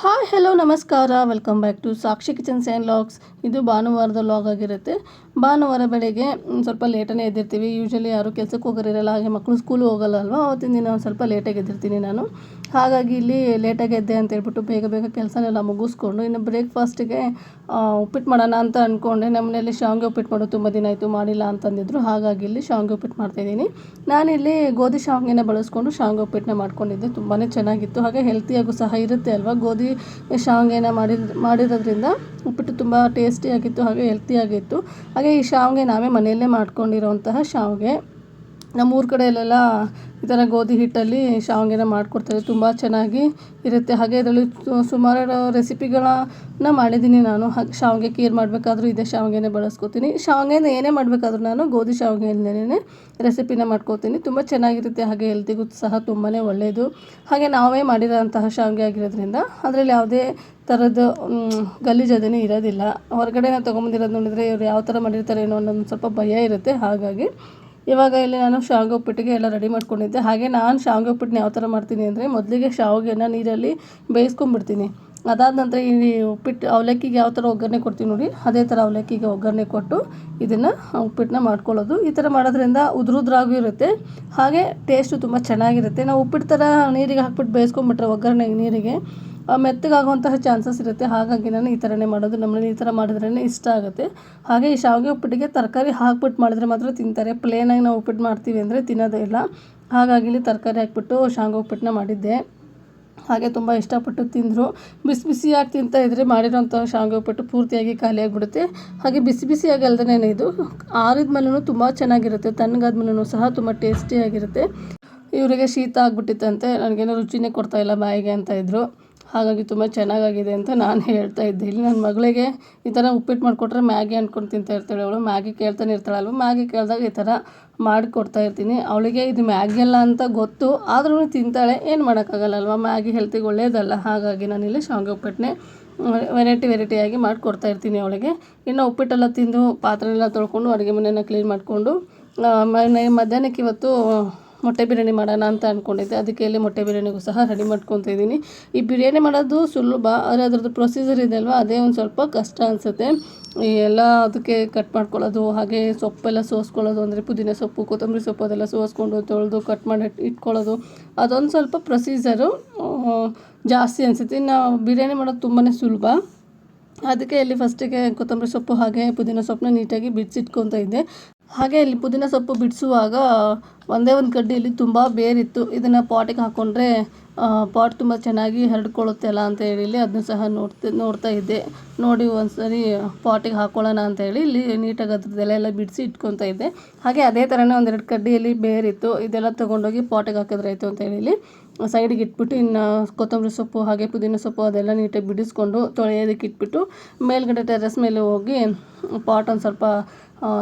Hi hello ನಮಸ್ಕಾರ. Welcome back to Sakshi kitchen and vlogs ಇದು ಭಾನುವಾರದ ಲಾಗ್ ಆಗಿರುತ್ತೆ. ಭಾನುವಾರ ಬೆಳಗ್ಗೆ ಸ್ವಲ್ಪ ಲೇಟನೇ ಎದ್ದಿರ್ತೀವಿ. ಯೂಶ್ವಲಿ ಯಾರು ಕೆಲಸಕ್ಕೆ ಹೋಗೋರಿರಲ್ಲ ಹಾಗೆ ಮಕ್ಕಳು ಸ್ಕೂಲ್ ಹೋಗಲ್ಲ ಅಲ್ವಾ? ಅವತ್ತಿನ ದಿನ ಒಂದು ಸ್ವಲ್ಪ ಲೇಟಾಗಿ ಎದ್ದಿರ್ತೀನಿ ನಾನು. ಹಾಗಾಗಿ ಇಲ್ಲಿ ಲೇಟಾಗಿ ಎದ್ದೆ ಅಂತ ಹೇಳ್ಬಿಟ್ಟು ಬೇಗ ಬೇಗ ಕೆಲಸನೆಲ್ಲ ಮುಗಿಸ್ಕೊಂಡು ಇನ್ನು ಬ್ರೇಕ್ಫಾಸ್ಟಿಗೆ ಉಪ್ಪಿಟ್ಟು ಮಾಡೋಣ ಅಂತ ಅಂದ್ಕೊಂಡೆ ನಮ್ಮ ಮನೇಲಿ ಶಾವಿಗೆ ಉಪ್ಪಿಟ್ಟು ಮಾಡೋದು ತುಂಬ ದಿನ ಆಯಿತು, ಮಾಡಿಲ್ಲ ಅಂತಂದಿದ್ರು. ಹಾಗಾಗಿ ಇಲ್ಲಿ ಶಾವಿಗೆ ಉಪ್ಪಿಟ್ಟು ಮಾಡ್ತಾಯಿದ್ದೀನಿ ನಾನಿಲ್ಲಿ ಗೋಧಿ ಶಾವಿಗೆನ ಬಳಸ್ಕೊಂಡು ಶಾವಿಗೆ ಉಪ್ಪಿಟ್ಟನ್ನ ಮಾಡ್ಕೊಂಡಿದ್ದೆ. ತುಂಬಾ ಚೆನ್ನಾಗಿತ್ತು. ಹಾಗೆ ಹೆಲ್ತಿಯಾಗೂ ಸಹ ಇರುತ್ತೆ ಅಲ್ವಾ? ಗೋಧಿ ಶಾವಿಗೆನ ಮಾಡಿದ, ಮಾಡಿರೋದ್ರಿಂದ ಉಪ್ಪಿಟ್ಟು ತುಂಬ ಟೇಸ್ಟಿಯಾಗಿತ್ತು ಹಾಗೆ ಹೆಲ್ತಿಯಾಗಿತ್ತು ಹಾಗೆ ಈ ಶಾವಿಗೆ ನಾವೇ ಮನೆಯಲ್ಲೇ ಮಾಡ್ಕೊಂಡಿರೋಂತಹ ಶಾವಿಗೆ. ನಮ್ಮೂರ ಕಡೆಯಲ್ಲೆಲ್ಲ ಈ ಥರ ಗೋಧಿ ಹಿಟ್ಟಲ್ಲಿ ಶಾವಿಗೆನ ಮಾಡಿಕೊಡ್ತಾರೆ, ತುಂಬ ಚೆನ್ನಾಗಿ ಇರುತ್ತೆ. ಹಾಗೆ ಇದರಲ್ಲಿ ಸುಮಾರು ರೆಸಿಪಿಗಳನ್ನ ಮಾಡಿದ್ದೀನಿ ನಾನು. ಹಾಗೆ ಶಾವಿಗೆ ಕೇರ್ ಮಾಡಬೇಕಾದ್ರೂ ಇದೇ ಶಾವಿಗೆನೇ ಬಳಸ್ಕೊತೀನಿ. ಶಾವಿಗೆನ ಏನೇ ಮಾಡಬೇಕಾದ್ರೂ ನಾನು ಗೋಧಿ ಶಾವಿಗೆಯಿಂದಲೇ ರೆಸಿಪಿನ ಮಾಡ್ಕೋತೀನಿ. ತುಂಬ ಚೆನ್ನಾಗಿರುತ್ತೆ, ಹಾಗೆ ಹೆಲ್ತಿಗೂ ಸಹ ತುಂಬಾ ಒಳ್ಳೆಯದು ಹಾಗೆ ನಾವೇ ಮಾಡಿರೋಂತಹ ಶಾವಿಗೆ ಆಗಿರೋದ್ರಿಂದ ಅದರಲ್ಲಿ ಯಾವುದೇ ಥರದ್ದು ಗಲೀಜು ಇರೋದಿಲ್ಲ. ಹೊರಗಡೆ ನಾವು ತೊಗೊಂಬಂದಿರೋದು ನೋಡಿದರೆ ಇವ್ರು ಯಾವ ಥರ ಮಾಡಿರ್ತಾರೆ ಏನೋ ಅನ್ನೋದು ಸ್ವಲ್ಪ ಭಯ ಇರುತ್ತೆ. ಹಾಗಾಗಿ ಇವಾಗ ಇಲ್ಲಿ ನಾನು ಶಾವಿಗೆ ಉಪ್ಪಿಟ್ಟಿಗೆ ಎಲ್ಲ ರೆಡಿ ಮಾಡ್ಕೊಂಡಿದ್ದೆ. ಹಾಗೆ ನಾನು ಶಾವಿಗೆ ಉಪ್ಪಿಟ್ಟನ್ನ ಯಾವ ಥರ ಮಾಡ್ತೀನಿ ಅಂದರೆ ಮೊದಲಿಗೆ ಶಾವಿಗೆನ ನೀರಲ್ಲಿ ಬೇಯಿಸ್ಕೊಂಡ್ಬಿಡ್ತೀನಿ. ಅದಾದ ನಂತರ ಈ ಉಪ್ಪಿಟ್ಟು ಅವಲಕ್ಕಿಗೆ ಯಾವ ಥರ ಒಗ್ಗರಣೆ ಕೊಡ್ತೀವಿ ನೋಡಿ. ಅದೇ ಥರ ಅವಲಕ್ಕಿಗೆ ಒಗ್ಗರಣೆ ಕೊಟ್ಟು ಇದನ್ನು ಉಪ್ಪಿಟ್ಟನ್ನ ಮಾಡ್ಕೊಳ್ಳೋದು. ಈ ಥರ ಮಾಡೋದ್ರಿಂದ ಉದುರುದ್ರಾಗೂ ಇರುತ್ತೆ. ಹಾಗೆ ಟೇಸ್ಟು ತುಂಬ ಚೆನ್ನಾಗಿರುತ್ತೆ. ನಾವು ಉಪ್ಪಿಟ್ಟು ಥರ ನೀರಿಗೆ ಹಾಕ್ಬಿಟ್ಟು ಬೇಯಿಸ್ಕೊಂಬಿಟ್ರೆ ಒಗ್ಗರಣೆ ನೀರಿಗೆ ಮೆತ್ತಗಾಗುವಂತಹ ಚಾನ್ಸಸ್ ಇರುತ್ತೆ. ಹಾಗಾಗಿ ನಾನು ಈ ಥರನೇ ಮಾಡೋದು. ನಮ್ಮನೇಲಿ ಈ ಥರ ಮಾಡಿದ್ರೇ ಇಷ್ಟ ಆಗುತ್ತೆ. ಹಾಗೆ ಈ ಶಾವಿಗೆ ಉಪ್ಪಿಟ್ಟಿಗೆ ತರಕಾರಿ ಹಾಕ್ಬಿಟ್ಟು ಮಾಡಿದ್ರೆ ಮಾತ್ರ ತಿಂತಾರೆ. ಪ್ಲೇನಾಗಿ ನಾವು ಉಪ್ಪಿಟ್ಟು ಮಾಡ್ತೀವಿ ಅಂದರೆ ತಿನ್ನೋದೇ ಇಲ್ಲ. ಹಾಗಾಗಿ ಇಲ್ಲಿ ತರಕಾರಿ ಹಾಕ್ಬಿಟ್ಟು ಶಾವಿಗೆ ಉಪ್ಪಿಟ್ಟನ್ನ ಮಾಡಿದ್ದೆ. ಹಾಗೆ ತುಂಬ ಇಷ್ಟಪಟ್ಟು ತಿಂದರು. ಬಿಸಿ ಬಿಸಿಯಾಗಿ ತಿಂತಾ ಇದ್ದರೆ ಮಾಡಿರೋಂಥ ಶಾವಿಗೆ ಉಪ್ಪಿಟ್ಟು ಪೂರ್ತಿಯಾಗಿ ಖಾಲಿಯಾಗಿಬಿಡುತ್ತೆ. ಹಾಗೆ ಬಿಸಿ ಬಿಸಿಯಾಗಿ ಅಲ್ಲದೇ ಇದು ಆರಿದ ಮೇಲೂ ತುಂಬ ಚೆನ್ನಾಗಿರುತ್ತೆ. ತಣ್ಣಗಾದ ಮೇಲೂ ಸಹ ತುಂಬ ಟೇಸ್ಟಿಯಾಗಿರುತ್ತೆ. ಇವರಿಗೆ ಶೀತ ಆಗಿಬಿಟ್ಟಿತ್ತಂತೆ. ನನಗೇನೋ ರುಚಿನೇ ಕೊಡ್ತಾಯಿಲ್ಲ ಬಾಯಿಗೆ ಅಂತ ಇದ್ದರು ಹಾಗಾಗಿ ತುಂಬ ಚೆನ್ನಾಗಾಗಿದೆ ಅಂತ ನಾನು ಹೇಳ್ತಾ ಇದ್ದೆ. ಇಲ್ಲಿ ನನ್ನ ಮಗಳಿಗೆ ಈ ಥರ ಉಪ್ಪಿಟ್ಟು ಮಾಡಿಕೊಟ್ರೆ ಮ್ಯಾಗಿ ಅಂದ್ಕೊಂಡು ತಿಂತಾ ಇರ್ತಾಳೆ ಅವಳು. ಮ್ಯಾಗಿ ಕೇಳ್ತಾನೆ ಇರ್ತಾಳಲ್ವ ಮ್ಯಾಗಿ ಕೇಳಿದಾಗ ಈ ಥರ ಮಾಡಿಕೊಡ್ತಾ ಇರ್ತೀನಿ. ಅವಳಿಗೆ ಇದು ಮ್ಯಾಗಿ ಅಲ್ಲ ಅಂತ ಗೊತ್ತು. ಆದ್ರೂ ತಿಂತಾಳೆ. ಏನು ಮಾಡೋಕ್ಕಾಗಲ್ಲಲ್ವ ಮ್ಯಾಗಿ ಹೆಲ್ತಿಗೆ ಒಳ್ಳೆಯದಲ್ಲ ಹಾಗಾಗಿ ನಾನಿಲ್ಲಿ ಶಾವಿಗೆ ಉಪ್ಪಿಟ್ಟನ್ನೇ ವೆರೈಟಿ ವೆರೈಟಿಯಾಗಿ ಮಾಡಿಕೊಡ್ತಾ ಇರ್ತೀನಿ ಅವಳಿಗೆ. ಇನ್ನು ಉಪ್ಪಿಟ್ಟೆಲ್ಲ ತಿಂದು ಪಾತ್ರೆ ಎಲ್ಲ ತೊಳ್ಕೊಂಡು ಅಡುಗೆ ಮನೆಯನ್ನು ಕ್ಲೀನ್ ಮಾಡಿಕೊಂಡು ಮಧ್ಯಾಹ್ನಕ್ಕೆ ಇವತ್ತು ಮೊಟ್ಟೆ ಬಿರಿಯಾನಿ ಮಾಡೋಣ ಅಂತ ಅಂದ್ಕೊಂಡಿದ್ದೆ ಅದಕ್ಕೆ ಇಲ್ಲಿ ಮೊಟ್ಟೆ ಬಿರಿಯಾನಿಗೂ ಸಹ ರೆಡಿ ಮಾಡ್ಕೊತ ಇದ್ದೀನಿ. ಈ ಬಿರಿಯಾನಿ ಮಾಡೋದು ಸುಲಭ, ಆದರೆ ಅದರದ್ದು ಪ್ರೊಸೀಜರ್ ಇದೆ ಅಲ್ವಾ? ಅದೇ ಒಂದು ಸ್ವಲ್ಪ ಕಷ್ಟ ಅನಿಸುತ್ತೆ. ಎಲ್ಲ ಅದಕ್ಕೆ ಕಟ್ ಮಾಡ್ಕೊಳ್ಳೋದು, ಹಾಗೆ ಸೊಪ್ಪೆಲ್ಲ ಸೋಸ್ಕೊಳ್ಳೋದು, ಅಂದರೆ ಪುದೀನ ಸೊಪ್ಪು, ಕೊತ್ತಂಬರಿ ಸೊಪ್ಪು ಅದೆಲ್ಲ ಸೋಸ್ಕೊಂಡು ತೊಳೆದು ಕಟ್ ಮಾಡಿ ಇಟ್ಕೊಳ್ಳೋದು. ಅದೊಂದು ಸ್ವಲ್ಪ ಪ್ರೊಸೀಜರು ಜಾಸ್ತಿ ಅನಿಸುತ್ತೆ. ಇನ್ನು ಬಿರಿಯಾನಿ ಮಾಡೋದು ತುಂಬಾ ಸುಲಭ. ಅದಕ್ಕೆ ಇಲ್ಲಿ ಫಸ್ಟಿಗೆ ಕೊತ್ತಂಬರಿ ಸೊಪ್ಪು ಹಾಗೆ ಪುದೀನ ಸೊಪ್ಪನ್ನ ನೀಟಾಗಿ ಬಿಡ್ಸಿಟ್ಕೊತ ಇದ್ದೆ. ಹಾಗೆ ಇಲ್ಲಿ ಪುದೀನ ಸೊಪ್ಪು ಬಿಡಿಸುವಾಗ ಒಂದೇ ಒಂದು ಕಡ್ಡಿಯಲ್ಲಿ ತುಂಬ ಬೇರಿತ್ತು. ಇದನ್ನು ಪಾಟಿಗೆ ಹಾಕ್ಕೊಂಡ್ರೆ ಪಾಟ್ ತುಂಬ ಚೆನ್ನಾಗಿ ಹರಡ್ಕೊಳ್ಳುತ್ತೆ ಅಲ್ಲ ಅಂತ ಹೇಳಿ ಅದನ್ನು ಸಹ ನೋಡ್ತಾ ನೋಡ್ತಾ ಇದ್ದೆ. ನೋಡಿ ಒಂದು ಸರಿ ಪಾಟಿಗೆ ಹಾಕ್ಕೊಳ್ಳೋಣ ಅಂತ ಹೇಳಿ ಇಲ್ಲಿ ನೀಟಾಗಿ ಅದ್ರದ್ದೆಲ್ಲ ಎಲ್ಲ ಬಿಡಿಸಿ ಇಟ್ಕೊತಾ ಇದ್ದೆ. ಹಾಗೆ ಅದೇ ಥರನೇ ಒಂದೆರಡು ಕಡ್ಡಿಯಲ್ಲಿ ಬೇರಿತ್ತು. ಇದೆಲ್ಲ ತೊಗೊಂಡೋಗಿ ಪಾಟಿಗೆ ಹಾಕಿದ್ರೆ ಆಯಿತು ಅಂತ ಹೇಳಿ ಸೈಡಿಗೆ ಇಟ್ಬಿಟ್ಟು ಇನ್ನು ಕೊತ್ತಂಬರಿ ಸೊಪ್ಪು ಹಾಗೆ ಪುದೀನ ಸೊಪ್ಪು ಅದೆಲ್ಲ ನೀಟಾಗಿ ಬಿಡಿಸ್ಕೊಂಡು ತೊಳೆಯೋದಕ್ಕೆ ಇಟ್ಬಿಟ್ಟು ಮೇಲ್ಗಡೆ ಟೆರೆಸ್ ಮೇಲೆ ಹೋಗಿ ಪಾಟ್ ಒಂದು ಸ್ವಲ್ಪ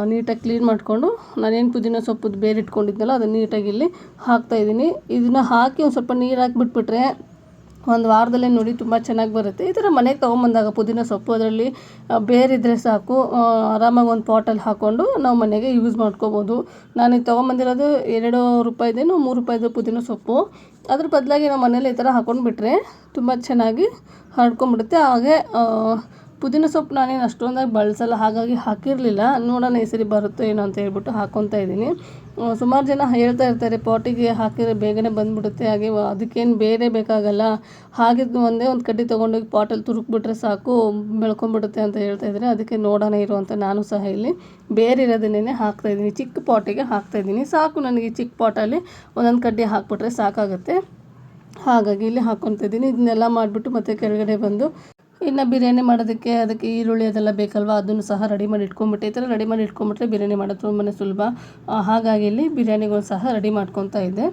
ನೀಟಾಗಿ ಕ್ಲೀನ್ ಮಾಡಿಕೊಂಡು ನಾನೇನು ಪುದೀನ ಸೊಪ್ಪುದು ಬೇರೆ ಇಟ್ಕೊಂಡಿದ್ನಲ್ಲ ಅದನ್ನು ನೀಟಾಗಿ ಇಲ್ಲಿ ಹಾಕ್ತಾಯಿದ್ದೀನಿ ಇದನ್ನು ಹಾಕಿ ಒಂದು ಸ್ವಲ್ಪ ನೀರು ಹಾಕಿಬಿಟ್ಬಿಟ್ರೆ ಒಂದು ವಾರದಲ್ಲೇ ನೋಡಿ ತುಂಬ ಚೆನ್ನಾಗಿ ಬರುತ್ತೆ. ಈ ಥರ ಮನೆಗೆ ತೊಗೊಂಬಂದಾಗ ಪುದೀನ ಸೊಪ್ಪು ಅದರಲ್ಲಿ ಬೇರಿದ್ರೆ ಸಾಕು. ಆರಾಮಾಗಿ ಒಂದು ಪಾಟಲ್ಲಿ ಹಾಕ್ಕೊಂಡು ನಾವು ಮನೆಗೆ ಯೂಸ್ ಮಾಡ್ಕೋಬೋದು. ನಾನು ಇದು ತೊಗೊಂಬಂದಿರೋದು ಎರಡು ರೂಪಾಯಿದೇನು ಮೂರು ರೂಪಾಯಿದು ಪುದೀನ ಸೊಪ್ಪು. ಅದ್ರ ಬದಲಾಗಿ ನಾವು ಮನೇಲಿ ಈ ಥರ ಹಾಕ್ಕೊಂಡ್ಬಿಟ್ರೆ ತುಂಬ ಚೆನ್ನಾಗಿ ಹರಡ್ಕೊಂಬಿಡುತ್ತೆ ಹಾಗೆ ಪುದೀನ ಸೊಪ್ಪು ನಾನೇನು ಅಷ್ಟೊಂದಾಗಿ ಬಳಸಲ್ಲ, ಹಾಗಾಗಿ ಹಾಕಿರಲಿಲ್ಲ. ನೋಡೋಣ ಈ ಸರಿ ಬರುತ್ತೋ ಏನೋ ಅಂತ ಹೇಳ್ಬಿಟ್ಟು ಹಾಕ್ಕೊತಾ ಇದ್ದೀನಿ. ಸುಮಾರು ಜನ ಹೇಳ್ತಾ ಇರ್ತಾರೆ, ಪಾಟಿಗೆ ಹಾಕಿದರೆ ಬೇಗನೆ ಬಂದುಬಿಡುತ್ತೆ, ಹಾಗೆ ಅದಕ್ಕೇನು ಬೇರೆ ಬೇಕಾಗಲ್ಲ. ಹಾಗಿದ್ದು ಒಂದೇ ಒಂದು ಕಡ್ಡಿ ತೊಗೊಂಡೋಗಿ ಪಾಟಲ್ಲಿ ತುರುಕ್ಬಿಟ್ರೆ ಸಾಕು, ಬೆಳ್ಕೊಂಬಿಡುತ್ತೆ ಅಂತ ಹೇಳ್ತಾ ಇದ್ದಾರೆ. ಅದಕ್ಕೆ ನೋಡೋಣ, ಇರು ಅಂತ ನಾನು ಸಹ ಇಲ್ಲಿ ಬೇರೆ ಇರೋದನ್ನೇ ಹಾಕ್ತಾಯಿದ್ದೀನಿ ಚಿಕ್ಕ ಪಾಟಿಗೆ ಹಾಕ್ತಾಯಿದ್ದೀನಿ ಸಾಕು ನನಗೆ ಚಿಕ್ಕ ಪಾಟಲ್ಲಿ ಒಂದೊಂದು ಕಡ್ಡಿ ಹಾಕ್ಬಿಟ್ರೆ ಸಾಕಾಗುತ್ತೆ. ಹಾಗಾಗಿ ಇಲ್ಲಿ ಹಾಕ್ಕೊತಾ ಇದ್ದೀನಿ. ಇದನ್ನೆಲ್ಲ ಮಾಡಿಬಿಟ್ಟು ಮತ್ತೆ ಕೆಳಗಡೆ ಬಂದು ಇನ್ನು ಬಿರಿಯಾನಿ ಮಾಡೋದಕ್ಕೆ ಅದಕ್ಕೆ ಈರುಳ್ಳಿ ಅದೆಲ್ಲ ಬೇಕಲ್ವ? ಅದನ್ನು ಸಹ ರೆಡಿ ಮಾಡಿ ಇಟ್ಕೊಂಬಿಟ್ಟೆ ಈ ಥರ ರೆಡಿ ಮಾಡಿ ಇಟ್ಕೊಂಬಿಟ್ರೆ ಬಿರಿಯಾನಿ ಮಾಡೋದು ತುಂಬಾ ಸುಲಭ. ಹಾಗಾಗಿ ಇಲ್ಲಿ ಬಿರಿಯಾನಿಗಳು ಸಹ ರೆಡಿ ಮಾಡ್ಕೊತಾ ಇದ್ದೆ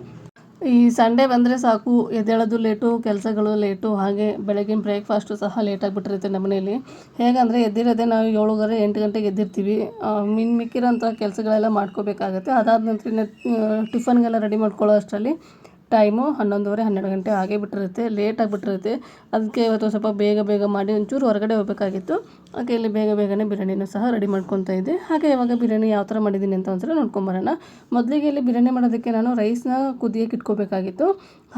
ಈ ಸಂಡೇ ಬಂದರೆ ಸಾಕು. ಎದ್ದೇಳೋದು ಲೇಟು ಕೆಲಸಗಳು ಲೇಟು ಹಾಗೆ ಬೆಳಗಿನ ಬ್ರೇಕ್ಫಾಸ್ಟು ಸಹ ಲೇಟಾಗಿಬಿಟ್ಟಿರುತ್ತೆ ನಮ್ಮ ಮನೆಯಲ್ಲಿ. ಹೇಗಂದರೆ ಎದ್ದಿರೋದೇ ನಾವು ಏಳುವರೆ ಎಂಟು ಗಂಟೆಗೆ ಎದ್ದಿರ್ತೀವಿ. ಮಿನ್ ಮಿಕ್ಕಿರೋಂಥ ಕೆಲಸಗಳೆಲ್ಲ ಮಾಡ್ಕೋಬೇಕಾಗತ್ತೆ. ಅದಾದ ನಂತರ ಟಿಫನ್ಗೆಲ್ಲ ರೆಡಿ ಮಾಡ್ಕೊಳ್ಳೋ ಅಷ್ಟರಲ್ಲಿ ಟೈಮು ಹನ್ನೊಂದುವರೆ, ಹನ್ನೆರಡು ಗಂಟೆ ಆಗೇ ಬಿಟ್ಟಿರುತ್ತೆ ಲೇಟ್ ಆಗಿಬಿಟ್ಟಿರುತ್ತೆ ಅದಕ್ಕೆ ಇವತ್ತು ಸ್ವಲ್ಪ ಬೇಗ ಬೇಗ ಮಾಡಿ ಒಂಚೂರು ಹೊರಗಡೆ ಹೋಗಬೇಕಾಗಿತ್ತು. ಹಾಗೆ ಇಲ್ಲಿ ಬೇಗ ಬೇಗನೆ ಬಿರಿಯಾನಿನೂ ಸಹ ರೆಡಿ ಮಾಡ್ಕೊತಾ ಇದ್ದೆ. ಹಾಗೆ ಇವಾಗ ಬಿರಿಯಾನಿ ಯಾವ ಥರ ಮಾಡಿದ್ದೀನಿ ಅಂತ ಒಂದ್ಸಲ ನೋಡ್ಕೊಂಬರೋಣ. ಮೊದಲಿಗೆ ಇಲ್ಲಿ ಬಿರಿಯಾನಿ ಮಾಡೋದಕ್ಕೆ ನಾನು ರೈಸ್ನ ಕುದಿಯೋಕೆ ಇಟ್ಕೋಬೇಕಾಗಿತ್ತು.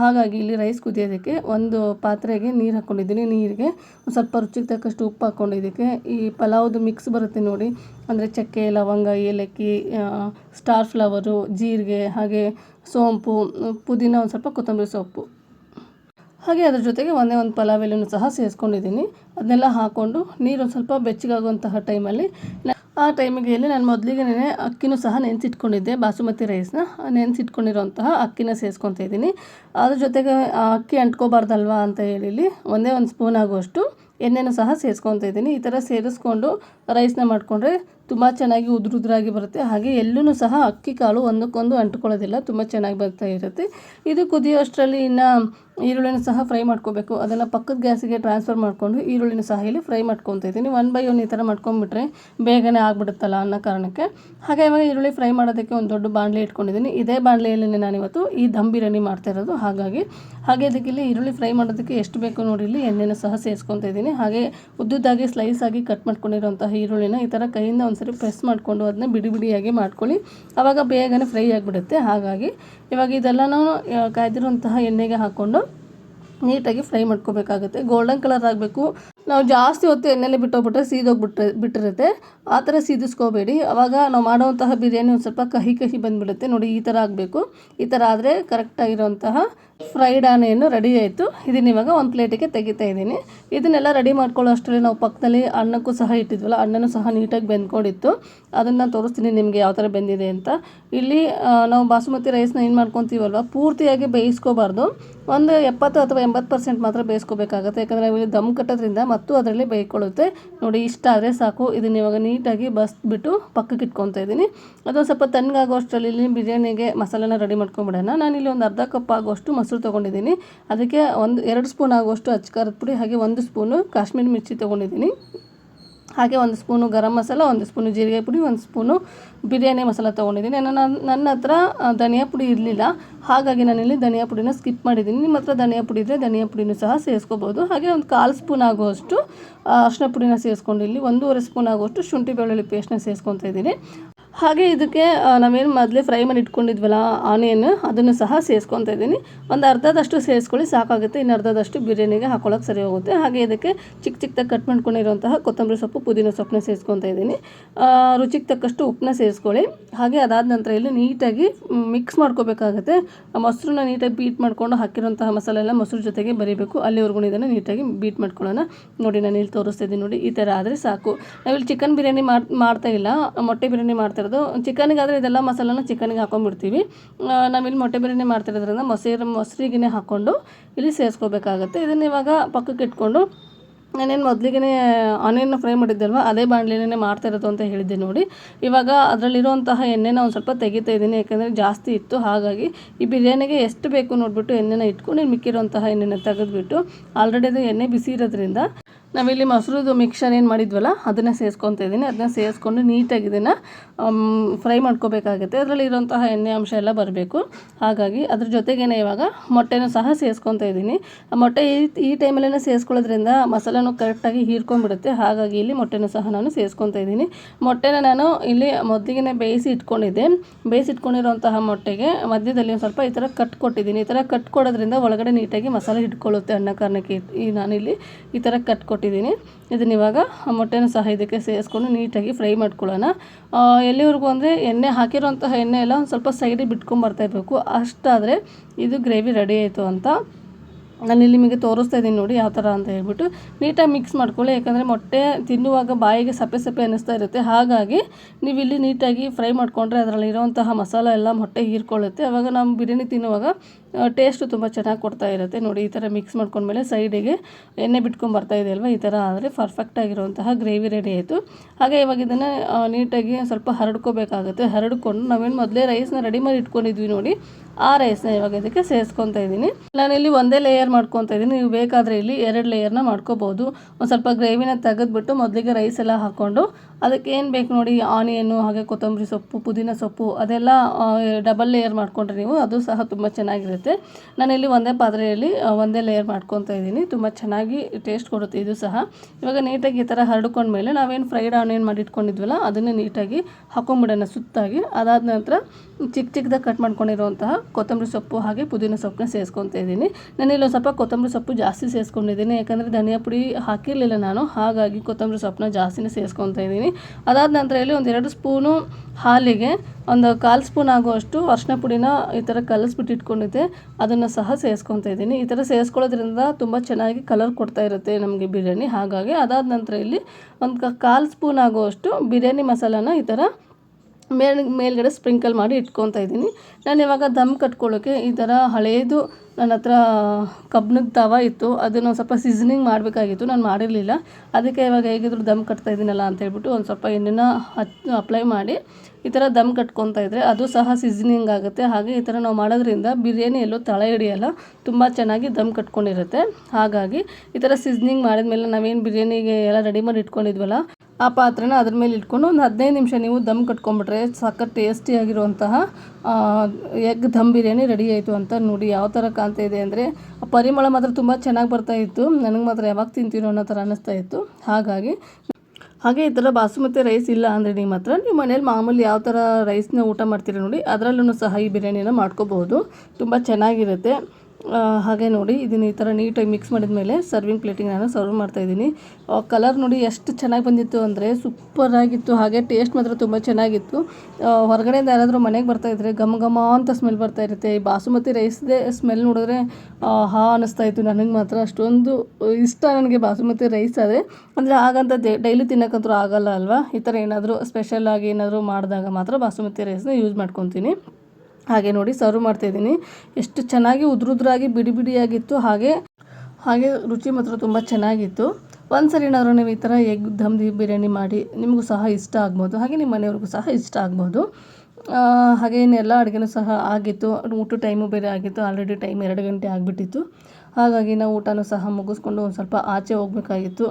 ಹಾಗಾಗಿ ಇಲ್ಲಿ ರೈಸ್ ಕುದಿಯೋದಕ್ಕೆ ಒಂದು ಪಾತ್ರೆಗೆ ನೀರು ಹಾಕ್ಕೊಂಡಿದ್ದೀನಿ ನೀರಿಗೆ ಸ್ವಲ್ಪ ರುಚಿಗೆ ತಕ್ಕಷ್ಟು ಉಪ್ಪು ಹಾಕ್ಕೊಂಡಿದ್ದಕ್ಕೆ ಈ ಪಲಾವ್ದು ಮಿಕ್ಸ್ ಬರುತ್ತೆ ನೋಡಿ. ಅಂದರೆ ಚಕ್ಕೆ, ಲವಂಗ, ಏಲಕ್ಕಿ ಸ್ಟಾರ್ ಫ್ಲವರು ಜೀರಿಗೆ, ಹಾಗೆ ಸೋಂಪು, ಪುದೀನ ಒಂದು ಸ್ವಲ್ಪ ಕೊತ್ತಂಬರಿ ಸೊಪ್ಪು. ಹಾಗೆ ಅದ್ರ ಜೊತೆಗೆ ಒಂದೇ ಒಂದು ಪಲಾವ್ ಎಲೆನೂ ಸಹ ಸೇರಿಸ್ಕೊಂಡಿದ್ದೀನಿ. ಅದನ್ನೆಲ್ಲ ಹಾಕ್ಕೊಂಡು ನೀರು ಒಂದು ಸ್ವಲ್ಪ ಬೆಚ್ಚಗಾಗುವಂತಹ ಟೈಮಲ್ಲಿ ಆ ಟೈಮಿಗೆ ಇಲ್ಲಿ ನಾನು ಮೊದಲಿಗೆ ಅಕ್ಕಿನೂ ಸಹ ನೆನೆಸಿಟ್ಕೊಂಡಿದ್ದೆ, ಬಾಸುಮತಿ ರೈಸ್ನ ನೆನೆಸಿಟ್ಕೊಂಡಿರುವಂತಹ ಅಕ್ಕಿನ ಸೇರಿಸ್ಕೊತಾ ಇದ್ದೀನಿ. ಅದ್ರ ಜೊತೆಗೆ ಅಕ್ಕಿ ಅಂಟ್ಕೋಬಾರ್ದಲ್ವಾ ಅಂತ ಹೇಳಿ ಒಂದೇ ಒಂದು ಸ್ಪೂನ್ ಆಗುವಷ್ಟು ಎಣ್ಣೆನೂ ಸಹ ಸೇರಿಸ್ಕೊತಾ ಇದ್ದೀನಿ. ಈ ಥರ ಸೇರಿಸ್ಕೊಂಡು ರೈಸ್ನ ಮಾಡಿಕೊಂಡ್ರೆ ತುಂಬ ಚೆನ್ನಾಗಿ ಉದುರುದ್ರಾಗಿ ಬರುತ್ತೆ. ಹಾಗೆ ಎಲ್ಲೂ ಸಹ ಅಕ್ಕಿ ಕಾಳು ಒಂದಕ್ಕೊಂದು ಅಂಟ್ಕೊಳ್ಳೋದಿಲ್ಲ. ತುಂಬ ಚೆನ್ನಾಗಿ ಬರ್ತಾ ಇರುತ್ತೆ. ಇದು ಕುದಿಯೋಷ್ಟರಲ್ಲಿ ಇನ್ನು ಈರುಳ್ಳಿನ ಸಹ ಫ್ರೈ ಮಾಡ್ಕೋಬೇಕು. ಅದನ್ನು ಪಕ್ಕದ ಗ್ಯಾಸಿಗೆ ಟ್ರಾನ್ಸ್ಫರ್ ಮಾಡಿಕೊಂಡು ಈರುಳ್ಳಿನ ಸಹ ಇಲ್ಲಿ ಫ್ರೈ ಮಾಡ್ಕೊತ ಇದ್ದೀನಿ. ಒನ್ ಬೈ ಒನ್ ಈ ಥರ ಮಾಡ್ಕೊಂಬಿಟ್ರೆ ಬೇಗನೆ ಆಗಿಬಿಡುತ್ತಲ್ಲ ಅನ್ನೋ ಕಾರಣಕ್ಕೆ. ಹಾಗೆ ಇವಾಗ ಈರುಳ್ಳಿ ಫ್ರೈ ಮಾಡೋದಕ್ಕೆ ಒಂದು ದೊಡ್ಡ ಬಾಣಲೆ ಇಟ್ಕೊಂಡಿದ್ದೀನಿ. ಇದೇ ಬಾಣಲೆಯಲ್ಲಿ ನಾನಿವತ್ತು ಈ ದಮ್ ಬಿರಿಯಾನಿ ಮಾಡ್ತಾ ಇರೋದು. ಹಾಗಾಗಿ, ಹಾಗೆ ಅದಕ್ಕೆ ಇಲ್ಲಿ ಈರುಳ್ಳಿ ಫ್ರೈ ಮಾಡೋದಕ್ಕೆ ಎಷ್ಟು ಬೇಕು ನೋಡಿ ಇಲ್ಲಿ ಎಣ್ಣೆನ ಸಹ ಸೇರಿಸ್ಕೊತಾ ಇದ್ದೀನಿ. ಹಾಗೆ ಉದ್ದುದ್ದಾಗಿ ಸ್ಲೈಸ್ ಆಗಿ ಕಟ್ ಮಾಡ್ಕೊಂಡಿರೋಂತಹ ಈರುಳ್ಳಿನ ಈ ಥರ ಕೈಯಿಂದ ಒಂದ್ಸರಿ ಪ್ರೆಸ್ ಮಾಡಿಕೊಂಡು ಅದನ್ನ ಬಿಡಿ ಬಿಡಿಯಾಗಿ ಮಾಡ್ಕೊಳ್ಳಿ. ಆವಾಗ ಬೇಗನೆ ಫ್ರೈ ಆಗಿಬಿಡುತ್ತೆ. ಹಾಗಾಗಿ ಇವಾಗ ಇದೆಲ್ಲನೂ ನಾವು ಕಾಯ್ದಿರುವಂತಹ ಎಣ್ಣೆಗೆ ಹಾಕ್ಕೊಂಡು ನೀಟಾಗಿ ಫ್ರೈ ಮಾಡ್ಕೋಬೇಕಾಗುತ್ತೆ. ಗೋಲ್ಡನ್ ಕಲರ್ ಆಗಬೇಕು. ನಾವು ಜಾಸ್ತಿ ಹೊತ್ತು ಎಣ್ಣೆಲೆ ಬಿಟ್ಟೋಗ್ಬಿಟ್ರೆ ಸೀದೋಗ್ಬಿಟ್ರೆ, ಬಿಟ್ಟಿರುತ್ತೆ. ಆ ಥರ ಸೀದಿಸ್ಕೋಬೇಡಿ. ಅವಾಗ ನಾವು ಮಾಡುವಂತಹ ಬಿರಿಯಾನಿ ಒಂದು ಸ್ವಲ್ಪ ಕಹಿ ಕಹಿ ಬಂದ್ಬಿಡುತ್ತೆ. ನೋಡಿ, ಈ ಥರ ಆಗಬೇಕು. ಈ ಥರ ಆದರೆ ಕರೆಕ್ಟಾಗಿರೋಂತಹ ಫ್ರೈಡ್ ಆನೆಯನ್ನು ರೆಡಿ ಆಯಿತು. ಇದನ್ನ ಇವಾಗ ಒಂದು ಪ್ಲೇಟಿಗೆ ತೆಗಿತಾ ಇದ್ದೀನಿ. ಇದನ್ನೆಲ್ಲ ರೆಡಿ ಮಾಡ್ಕೊಳ್ಳೋ ಅಷ್ಟರಲ್ಲಿ ನಾವು ಪಕ್ಕದಲ್ಲಿ ಅನ್ನಕ್ಕೂ ಸಹ ಇಟ್ಟಿದ್ವಲ್ಲ, ಅನ್ನನೂ ಸಹ ನೀಟಾಗಿ ಬೆಂದ್ಕೊಂಡಿತ್ತು. ಅದನ್ನು ತೋರಿಸ್ತೀನಿ ನಿಮಗೆ ಯಾವ ಥರ ಬೆಂದಿದೆ ಅಂತ. ಇಲ್ಲಿ ನಾವು ಬಾಸುಮತಿ ರೈಸ್ನ ಏನು ಮಾಡ್ಕೊತೀವಲ್ವ, ಪೂರ್ತಿಯಾಗಿ ಬೇಯಿಸ್ಕೋಬಾರ್ದು. ಒಂದು ಎಪ್ಪತ್ತು ಅಥವಾ ಎಂಬತ್ತು ಪರ್ಸೆಂಟ್ ಮಾತ್ರ ಬೇಯಿಸ್ಕೋಬೇಕಾಗುತ್ತೆ. ಯಾಕಂದರೆ, ಇಲ್ಲಿ ದಮ್ ಕಟ್ಟೋದ್ರಿಂದ ಮತ್ತು ಅದರಲ್ಲಿ ಬೇಯ್ಕೊಳ್ಳುತ್ತೆ. ನೋಡಿ, ಇಷ್ಟ ಆದರೆ ಸಾಕು. ಇದನ್ನ ಇವಾಗ ನೀಟಾಗಿ ಬಸ್ಬಿಟ್ಟು ಪಕ್ಕಕ್ಕೆ ಇಟ್ಕೊತಾ ಇದ್ದೀನಿ. ಅದೊಂದು ಸ್ವಲ್ಪ ತಣ್ಣಗಾಗೋ ಅಷ್ಟರಲ್ಲಿ ಇಲ್ಲಿ ಬಿರಿಯಾನಿಗೆ ಮಸಾಲೆನ ರೆಡಿ ಮಾಡ್ಕೊಂಬಿಡೋಣ. ನಾನಿಲ್ಲಿ ಒಂದು ಅರ್ಧ ಕಪ್ ಆಗೋಷ್ಟು ಮೊಸರು ತೊಗೊಂಡಿದ್ದೀನಿ. ಅದಕ್ಕೆ ಒಂದು ಎರಡು ಸ್ಪೂನ್ ಆಗುವಷ್ಟು ಅಚ್ಕಾರದ ಪುಡಿ ಹಾಗೆ ಒಂದು ಸ್ಪೂನು ಕಾಶ್ಮೀರಿ ಮಿರ್ಚಿ ತೊಗೊಂಡಿದ್ದೀನಿ. ಹಾಗೆ ಒಂದು ಸ್ಪೂನು ಗರಂ ಮಸಾಲ, ಒಂದು ಸ್ಪೂನು ಜೀರಿಗೆ ಪುಡಿ, ಒಂದು ಸ್ಪೂನು ಬಿರಿಯಾನಿ ಮಸಾಲ ತೊಗೊಂಡಿದ್ದೀನಿ. ನನ್ನ ನನ್ನ ಹತ್ರ ಧನಿಯಾ ಪುಡಿ ಇರಲಿಲ್ಲ. ಹಾಗಾಗಿ ನಾನಿಲ್ಲಿ ಧನಿಯಾ ಪುಡಿನ ಸ್ಕಿಪ್ ಮಾಡಿದ್ದೀನಿ. ನಿಮ್ಮ ಹತ್ರ ಧನಿಯಾ ಪುಡಿ ಇದ್ದರೆ ಧನಿಯಾ ಪುಡಿನೂ ಸಹ ಸೇರಿಸ್ಕೋಬೋದು. ಹಾಗೆ ಒಂದು ಕಾಲು ಸ್ಪೂನ್ ಆಗುವಷ್ಟು ಅರಿಶಿನ ಪುಡಿನ ಸೇರಿಸ್ಕೊಂಡು ಇಲ್ಲಿ ಒಂದೂವರೆ ಸ್ಪೂನ್ ಆಗುವಷ್ಟು ಶುಂಠಿ ಬೆಳ್ಳುಳ್ಳಿ ಪೇಸ್ಟ್ನ ಸೇರಿಸ್ಕೊತಾ ಇದ್ದೀನಿ. ಹಾಗೆ ಇದಕ್ಕೆ ನಾವೇನು ಮೊದಲೇ ಫ್ರೈ ಮಾಡಿ ಇಟ್ಕೊಂಡಿದ್ವಲ್ಲ ಆನಿಯನ್, ಅದನ್ನು ಸಹ ಸೇರಿಸ್ಕೊತಾ ಇದ್ದೀನಿ. ಒಂದು ಅರ್ಧದಷ್ಟು ಸೇರಿಸ್ಕೊಳ್ಳಿ ಸಾಕಾಗುತ್ತೆ. ಇನ್ನು ಅರ್ಧದಷ್ಟು ಬಿರಿಯಾನಿಗೆ ಹಾಕೊಳ್ಳೋಕೆ ಸರಿ ಹೋಗುತ್ತೆ. ಹಾಗೆ ಇದಕ್ಕೆ ಚಿಕ್ಕ ಚಿಕ್ಕದಾಗಿ ಕಟ್ ಮಾಡ್ಕೊಂಡಿರುವಂತಹ ಕೊತ್ತಂಬರಿ ಸೊಪ್ಪು, ಪುದೀನ ಸೊಪ್ಪನ್ನ ಸೇರಿಸ್ಕೊತಾ ಇದ್ದೀನಿ. ರುಚಿಗೆ ತಕ್ಕಷ್ಟು ಉಪ್ಪನ್ನ ಸೇರಿಸ್ಕೊಳ್ಳಿ ಹಾಗೆ ಅದಾದ ನಂತರ ಇಲ್ಲಿ ನೀಟಾಗಿ ಮಿಕ್ಸ್ ಮಾಡ್ಕೋಬೇಕಾಗುತ್ತೆ. ಮೊಸರನ್ನ ನೀಟಾಗಿ ಬೀಟ್ ಮಾಡಿಕೊಂಡು ಹಾಕಿರೋಂತಹ ಮಸಾಲೆ ಎಲ್ಲ ಮೊಸರು ಜೊತೆಗೆ ಬರೀಬೇಕು. ಅಲ್ಲಿವರೆಗೂ ಇದನ್ನು ನೀಟಾಗಿ ಬೀಟ್ ಮಾಡ್ಕೊಳ್ಳೋಣ. ನೋಡಿ, ನಾನು ಇಲ್ಲಿ ತೋರಿಸ್ತಾ ಇದ್ದೀನಿ ನೋಡಿ, ಈ ಥರ ಆದರೆ ಸಾಕು. ನಾವಿಲ್ಲಿ ಚಿಕನ್ ಬಿರಿಯಾನಿ ಮಾಡ್ತಾ ಇಲ್ಲ. ಮೊಟ್ಟೆ ಬಿರಿಯಾನಿ ಮಾಡ್ತಾ ಇರೋದು ಚಿಕನ್ಗಾದರೆ ಇದೆಲ್ಲ ಮಸಾಲನ ಚಿಕನ್ಗೆ ಹಾಕೊಂಡ್ಬಿಡ್ತೀವಿ. ನಾವಿಲ್ಲಿ ಮೊಟ್ಟೆ ಬಿರಿಯಾನಿ ಮಾಡ್ತಿರೋದ್ರಿಂದ ಮೊಸರು ಮೊಸರಿಗೆ ಹಾಕ್ಕೊಂಡು ಇಲ್ಲಿ ಸೇರಿಸ್ಕೋಬೇಕಾಗತ್ತೆ. ಇದನ್ನು ಇವಾಗ ಪಕ್ಕಕ್ಕೆ ಇಟ್ಕೊಂಡು ನಾನೇನು ಮೊದಲಿಗೆ ಆನಿಯನ್ನ ಫ್ರೈ ಮಾಡಿದ್ದಲ್ವ, ಅದೇ ಬಾಣಲಿನೇ ಮಾಡ್ತಾ ಇರೋದು ಅಂತ ಹೇಳಿದ್ದೆ ನೋಡಿ. ಇವಾಗ ಅದರಲ್ಲಿರುವಂತಹ ಎಣ್ಣೆನ ಒಂದು ಸ್ವಲ್ಪ ತೆಗಿತಾ ಇದ್ದೀನಿ, ಯಾಕಂದರೆ ಜಾಸ್ತಿ ಇತ್ತು. ಹಾಗಾಗಿ ಈ ಬಿರಿಯಾನಿಗೆ ಎಷ್ಟು ಬೇಕು ನೋಡಿಬಿಟ್ಟು ಎಣ್ಣೆನ ಇಟ್ಕೊಂಡು ಮಿಕ್ಕಿರುವಂತಹ ಎಣ್ಣೆನ ತೆಗೆದುಬಿಟ್ಟು, ಆಲ್ರೆಡಿ ಅದು ಎಣ್ಣೆ ಬಿಸಿ ಇರೋದ್ರಿಂದ ನಾವಿಲ್ಲಿ ಮೊಸರುದು ಮಿಕ್ಸರ್ ಏನು ಮಾಡಿದ್ವಲ್ಲ, ಅದನ್ನು ಸೇರಿಸ್ಕೊತಾ ಇದ್ದೀನಿ. ಅದನ್ನ ಸೇರಿಸ್ಕೊಂಡು ನೀಟಾಗಿ ಇದನ್ನು ಫ್ರೈ ಮಾಡ್ಕೋಬೇಕಾಗುತ್ತೆ. ಅದರಲ್ಲಿ ಇರೋಂತಹ ಎಣ್ಣೆ ಅಂಶ ಎಲ್ಲ ಬರಬೇಕು. ಹಾಗಾಗಿ ಅದ್ರ ಜೊತೆಗೇನೆ ಇವಾಗ ಮೊಟ್ಟೆನೂ ಸಹ ಸೇರಿಸ್ಕೊತಾ ಇದ್ದೀನಿ. ಮೊಟ್ಟೆ ಈ ಈ ಟೈಮಲ್ಲೇ ಸೇರಿಸ್ಕೊಳ್ಳೋದ್ರಿಂದ ಮಸಾಲೆನೂ ಕರೆಕ್ಟಾಗಿ ಹೀರ್ಕೊಂಡ್ಬಿಡುತ್ತೆ. ಹಾಗಾಗಿ ಇಲ್ಲಿ ಮೊಟ್ಟೆನೂ ಸಹ ನಾನು ಸೇರಿಸ್ಕೊತಾ ಇದ್ದೀನಿ. ಮೊಟ್ಟೆನ ನಾನು ಇಲ್ಲಿ ಮೊದಲಿಗೆ ಬೇಯಿಸಿ ಇಟ್ಕೊಂಡಿದ್ದೆ. ಬೇಯಿಸಿ ಇಟ್ಕೊಂಡಿರೋಂತಹ ಮೊಟ್ಟೆಗೆ ಮಧ್ಯದಲ್ಲಿ ಒಂದು ಸ್ವಲ್ಪ ಈ ಥರ ಕಟ್ ಕೊಟ್ಟಿದ್ದೀನಿ. ಈ ಥರ ಕಟ್ ಕೊಡೋದ್ರಿಂದ ಒಳಗಡೆ ನೀಟಾಗಿ ಮಸಾಲೆ ಇಟ್ಕೊಳ್ಳುತ್ತೆ ಅನ್ನೋ ಕಾರಣಕ್ಕೆ ಈ ನಾನಿಲ್ಲಿ ಈ ಥರ ಕಟ್ ಕೊಟ್ಟಿದ್ದೀನಿ. ಇದನ್ನ ಇವಾಗ ಮೊಟ್ಟೆನ ಸಹ ಇದಕ್ಕೆ ಸೇರಿಸ್ಕೊಂಡು ನೀಟಾಗಿ ಫ್ರೈ ಮಾಡ್ಕೊಳ್ಳೋಣ. ಎಲ್ಲಿವರೆಗೂ ಅಂದರೆ ಎಣ್ಣೆ ಹಾಕಿರೋಂತಹ ಎಣ್ಣೆ ಎಲ್ಲ ಒಂದು ಸ್ವಲ್ಪ ಸೈಡಿಗೆ ಬಿಟ್ಕೊಂಬರ್ತಾ ಇರಬೇಕು. ಅಷ್ಟಾದರೆ ಇದು ಗ್ರೇವಿ ರೆಡಿ ಆಯಿತು ಅಂತ. ನಾನು ಇಲ್ಲಿ ನಿಮಗೆ ತೋರಿಸ್ತಾ ಇದ್ದೀನಿ ನೋಡಿ ಯಾವ ಥರ ಅಂತ ಹೇಳ್ಬಿಟ್ಟು. ನೀಟಾಗಿ ಮಿಕ್ಸ್ ಮಾಡ್ಕೊಳ್ಳಿ, ಯಾಕಂದರೆ ಮೊಟ್ಟೆ ತಿನ್ನುವಾಗ ಬಾಯಿಗೆ ಸಪ್ಪೆ ಸಪ್ಪೆ ಅನ್ನಿಸ್ತಾ ಇರುತ್ತೆ. ಹಾಗಾಗಿ ನೀವು ಇಲ್ಲಿ ನೀಟಾಗಿ ಫ್ರೈ ಮಾಡಿಕೊಂಡ್ರೆ ಅದರಲ್ಲಿ ಇರೋವಂತಹ ಮಸಾಲ ಎಲ್ಲ ಮೊಟ್ಟೆ ಹೀರ್ಕೊಳ್ಳುತ್ತೆ. ಆವಾಗ ನಾವು ಬಿರಿಯಾನಿ ತಿನ್ನುವಾಗ ಟೇಸ್ಟು ತುಂಬ ಚೆನ್ನಾಗಿ ಕೊಡ್ತಾ ಇರುತ್ತೆ. ನೋಡಿ, ಈ ಥರ ಮಿಕ್ಸ್ ಮಾಡ್ಕೊಂಡ್ಮೇಲೆ ಸೈಡಿಗೆ ಎಣ್ಣೆ ಬಿಟ್ಕೊಂಡು ಬರ್ತಾ ಇದೆ ಅಲ್ವಾ? ಈ ಥರ ಆದರೆ ಪರ್ಫೆಕ್ಟಾಗಿರುವಂತಹ ಗ್ರೇವಿ ರೆಡಿ ಆಯಿತು. ಹಾಗೆ ಇವಾಗ ಇದನ್ನು ನೀಟಾಗಿ ಸ್ವಲ್ಪ ಹರಡ್ಕೋಬೇಕಾಗುತ್ತೆ. ಹರಡ್ಕೊಂಡು ನಾವೇನು ಮೊದಲೇ ರೈಸ್ನ ರೆಡಿ ಮಾಡಿ ಇಟ್ಕೊಂಡಿದ್ವಿ ನೋಡಿ. ಆ ರೈಸ್ನ ಇವಾಗ ಇದಕ್ಕೆ ಸೇರಿಸ್ಕೊತಾ ಇದ್ದೀನಿ. ನಾನಿಲ್ಲಿ ಒಂದೇ ಲೇಯರ್ ಮಾಡ್ಕೊತ ಇದ್ದೀನಿ. ನೀವು ಬೇಕಾದರೆ ಇಲ್ಲಿ ಎರಡು ಲೇಯರ್ನ ಮಾಡ್ಕೋಬೋದು. ಒಂದು ಸ್ವಲ್ಪ ಗ್ರೇವಿನ ತೆಗೆದ್ಬಿಟ್ಟು ಮೊದಲಿಗೆ ರೈಸ್ ಎಲ್ಲ ಹಾಕ್ಕೊಂಡು ಅದಕ್ಕೆ ಏನು ಬೇಕು ನೋಡಿ ಆನಿಯನ್ನು ಹಾಗೆ ಕೊತ್ತಂಬರಿ ಸೊಪ್ಪು, ಪುದೀನ ಸೊಪ್ಪು ಅದೆಲ್ಲ ಡಬಲ್ ಲೇಯರ್ ಮಾಡ್ಕೊಂಡ್ರೆ ನೀವು ಅದು ಸಹ ತುಂಬ ಚೆನ್ನಾಗಿರುತ್ತೆ. ನಾನು ನಾನಿಲ್ಲಿ ಒಂದೇ ಪಾತ್ರೆಯಲ್ಲಿ ಒಂದೇ ಲೇಯರ್ ಮಾಡ್ಕೊತಾ ಇದ್ದೀನಿ. ತುಂಬ ಚೆನ್ನಾಗಿ ಟೇಸ್ಟ್ ಕೊಡುತ್ತೆ ಇದು ಸಹ. ಇವಾಗ ನೀಟಾಗಿ ಈ ಥರ ಹರಡ್ಕೊಂಡ್ಮೇಲೆ ನಾವೇನು ಫ್ರೈಡ್ ಆನಿಯನ್ ಮಾಡಿ ಇಟ್ಕೊಂಡಿದ್ವಲ್ಲ ಅದನ್ನೇ ನೀಟಾಗಿ ಹಾಕೊಂಡ್ಬಿಡೋಣ ಸುತ್ತಾಗಿ. ಅದಾದ ನಂತರ ಚಿಕ್ಕ ಚಿಕ್ಕದಾಗಿ ಕಟ್ ಮಾಡ್ಕೊಂಡಿರುವಂತಹ ಕೊತ್ತಂಬರಿ ಸೊಪ್ಪು ಹಾಗೆ ಪುದೀನ ಸೊಪ್ಪನ್ನ ಸೇರಿಸ್ಕೊತಾ ಇದ್ದೀನಿ. ನಾನು ಒಂದು ಸ್ವಲ್ಪ ಕೊತ್ತಂಬರಿ ಸೊಪ್ಪು ಜಾಸ್ತಿ ಸೇರಿಸ್ಕೊಂಡಿದ್ದೀನಿ. ಯಾಕಂದರೆ ಧನಿಯಾ ಪುಡಿ ಹಾಕಿರಲಿಲ್ಲ ನಾನು. ಹಾಗಾಗಿ ಕೊತ್ತಂಬರಿ ಸೊಪ್ಪನ್ನ ಜಾಸ್ತಿನೇ ಸೇರಿಸ್ಕೊತಾ ಇದ್ದೀನಿ. ಅದಾದ ನಂತರ ಇಲ್ಲಿ ಒಂದು ಎರಡು ಸ್ಪೂನು ಹಾಲಿಗೆ, ಒಂದು ಕಾಲು ಸ್ಪೂನ್ ಆಗುವಷ್ಟು ಅರ್ಶಿನ ಪುಡಿನ ಈ ಥರ ಕಲಿಸ್ಬಿಟ್ಟು ಇಟ್ಕೊಂಡಿದ್ದೆ. ಅದನ್ನು ಸಹ ಸೇರಿಸ್ಕೊತಾ ಇದ್ದೀನಿ. ಈ ಥರ ಸೇರಿಸ್ಕೊಳ್ಳೋದ್ರಿಂದ ತುಂಬ ಚೆನ್ನಾಗಿ ಕಲರ್ ಕೊಡ್ತಾ ಇರುತ್ತೆ ನಮಗೆ ಬಿರಿಯಾನಿ. ಹಾಗಾಗಿ ಅದಾದ ನಂತರ ಇಲ್ಲಿ ಒಂದು ಕಾಲು ಸ್ಪೂನ್ ಆಗುವಷ್ಟು ಬಿರಿಯಾನಿ ಮಸಾಲಾನ ಈ ಥರ ಮೇಲ್, ಮೇಲ್ಗಡೆ ಸ್ಪ್ರಿಂಕಲ್ ಮಾಡಿ ಇಟ್ಕೊತಾ ಇದ್ದೀನಿ. ನಾನು ಇವಾಗ ದಮ್ ಕಟ್ಕೊಳ್ಳೋಕ್ಕೆ ಈ ಥರ ಹಳೇದು ನನ್ನ ಹತ್ರ ಕಬ್ಬಿಣದ ತವ ಇತ್ತು. ಅದನ್ನು ಸ್ವಲ್ಪ ಸೀಸನಿಂಗ್ ಮಾಡಬೇಕಾಗಿತ್ತು. ನಾನು ಮಾಡಿರಲಿಲ್ಲ. ಅದಕ್ಕೆ ಇವಾಗ ಹೇಗಿದ್ರು ದಮ್ ಕಟ್ತಾ ಇದ್ದೀನಲ್ಲ ಅಂತ ಹೇಳ್ಬಿಟ್ಟು ಒಂದು ಸ್ವಲ್ಪ ಎಣ್ಣೆನ ಅಪ್ಲೈ ಮಾಡಿ ಈ ಥರ ದಮ್ ಕಟ್ಕೊತಾ ಇದ್ದರೆ ಅದು ಸಹ ಸೀಸನಿಂಗ್ ಆಗುತ್ತೆ. ಹಾಗೆ ಈ ಥರ ನಾವು ಮಾಡೋದ್ರಿಂದ ಬಿರಿಯಾನಿ ಎಲ್ಲೂ ತಳ ಹಿಡಿಯಲ್ಲ. ತುಂಬ ಚೆನ್ನಾಗಿ ದಮ್ ಕಟ್ಕೊಂಡಿರುತ್ತೆ. ಹಾಗಾಗಿ ಈ ಥರ ಸೀಸನಿಂಗ್ ಮಾಡಿದ್ಮೇಲೆ ನಾವೇನು ಬಿರಿಯಾನಿಗೆ ಎಲ್ಲ ರೆಡಿ ಮಾಡಿ ಇಟ್ಕೊಂಡಿದ್ವಲ್ಲ ಆ ಪಾತ್ರೆನ ಅದ್ರ ಮೇಲೆ ಇಟ್ಕೊಂಡು ಒಂದು ಹದಿನೈದು ನಿಮಿಷ ನೀವು ದಮ್ ಕಟ್ಕೊಂಡ್ಬಿಟ್ರೆ ಸಖತ್ ಟೇಸ್ಟಿಯಾಗಿರುವಂತಹ ಎಗ್ ದಮ್ ಬಿರಿಯಾನಿ ರೆಡಿ ಆಯಿತು ಅಂತ ನೋಡಿ ಯಾವ ಥರ ಕಾಣ್ತಾ ಇದೆ ಅಂದರೆ ಪರಿಮಳ ಮಾತ್ರ ತುಂಬ ಚೆನ್ನಾಗಿ ಬರ್ತಾ ಇತ್ತು. ನನಗೆ ಮಾತ್ರ ಯಾವಾಗ ತಿಂತೀನೋ ಅನ್ನೋ ಥರ ಅನ್ನಿಸ್ತಾ ಇತ್ತು. ಹಾಗಾಗಿ ಹಾಗೆ ಈ ಥರ ಬಾಸುಮತಿ ರೈಸ್ ಇಲ್ಲ ಅಂದರೆ ನಿಮ್ಮ ಹತ್ರ ನಿಮ್ಮ ಮನೇಲಿ ಮಾಮೂಲಿ ಯಾವ ಥರ ರೈಸ್ನ ಊಟ ಮಾಡ್ತೀರಿ ನೋಡಿ ಅದರಲ್ಲೂ ಸಹ ಈ ಬಿರಿಯಾನಿನ ಮಾಡ್ಕೋಬಹುದು. ತುಂಬ ಚೆನ್ನಾಗಿರುತ್ತೆ. ಹಾಗೆ ನೋಡಿ, ಇದನ್ನು ಈ ಥರ ನೀಟಾಗಿ ಮಿಕ್ಸ್ ಮಾಡಿದ ಮೇಲೆ ಸರ್ವಿಂಗ್ ಪ್ಲೇಟಿಗೆ ನಾನು ಸರ್ವ್ ಮಾಡ್ತಾಯಿದ್ದೀನಿ ಕಲರ್ ನೋಡಿ ಎಷ್ಟು ಚೆನ್ನಾಗಿ ಬಂದಿತ್ತು ಅಂದರೆ ಸೂಪರಾಗಿತ್ತು ಹಾಗೆ ಟೇಸ್ಟ್ ಮಾತ್ರ ತುಂಬ ಚೆನ್ನಾಗಿತ್ತು. ಹೊರಗಡೆಯಿಂದ ಯಾರಾದರೂ ಮನೆಗೆ ಬರ್ತಾ ಇದ್ರೆ ಘಮ ಘಮ ಅಂತ ಸ್ಮೆಲ್ ಬರ್ತಾ ಇರುತ್ತೆ. ಈ ಬಾಸುಮತಿ ರೈಸ್ದೇ ಸ್ಮೆಲ್ ನೋಡಿದ್ರೆ ಹಾ ಇತ್ತು ನನಗೆ ಮಾತ್ರ. ಅಷ್ಟೊಂದು ಇಷ್ಟ ನನಗೆ ಬಾಸುಮತಿ ರೈಸ್ ಆದರೆ ಅಂದರೆ ಹಾಗಂತ ಡೈಲಿ ತಿನ್ನೋಕ್ಕಂತೂ ಆಗಲ್ಲ ಅಲ್ವಾ? ಈ ಥರ ಏನಾದರೂ ಸ್ಪೆಷಲ್ ಆಗಿ ಏನಾದರೂ ಮಾಡಿದಾಗ ಮಾತ್ರ ಬಾಸುಮತಿ ರೈಸ್ನ ಯೂಸ್ ಮಾಡ್ಕೊತೀನಿ. ಹಾಗೆ ನೋಡಿ ಸರ್ವ್ ಮಾಡ್ತಾಯಿದ್ದೀನಿ ಎಷ್ಟು ಚೆನ್ನಾಗಿ ಉದ್ರುದ್ರಾಗಿ ಬಿಡಿ ಬಿಡಿಯಾಗಿತ್ತು, ಹಾಗೆ ಹಾಗೆ ರುಚಿ ಮಾತ್ರ ತುಂಬ ಚೆನ್ನಾಗಿತ್ತು. ಒಂದು ಸರಿ ಏನಾದರೂ ನೀವು ಈ ಥರ ಎಗ್ ದಮ್ ಬಿರಿಯಾನಿ ಮಾಡಿ, ನಿಮಗೂ ಸಹ ಇಷ್ಟ ಆಗ್ಬೋದು. ಹಾಗೆ ನಿಮ್ಮ ಮನೆಯವ್ರಿಗೂ ಸಹ ಇಷ್ಟ ಆಗ್ಬೋದು. ಹಾಗೆ ಇನ್ನೆಲ್ಲ ಅಡುಗೆನೂ ಸಹ ಆಗಿತ್ತು. ಊಟ ಟೈಮು ಬೇರೆ ಆಗಿತ್ತು. ಆಲ್ರೆಡಿ ಟೈಮ್ ಎರಡು ಗಂಟೆ ಆಗಿಬಿಟ್ಟಿತ್ತು. ಹಾಗಾಗಿ ನಾವು ಊಟನೂ ಸಹ ಮುಗಿಸ್ಕೊಂಡು ಒಂದು ಸ್ವಲ್ಪ ಆಚೆ ಹೋಗ್ಬೇಕಾಗಿತ್ತು.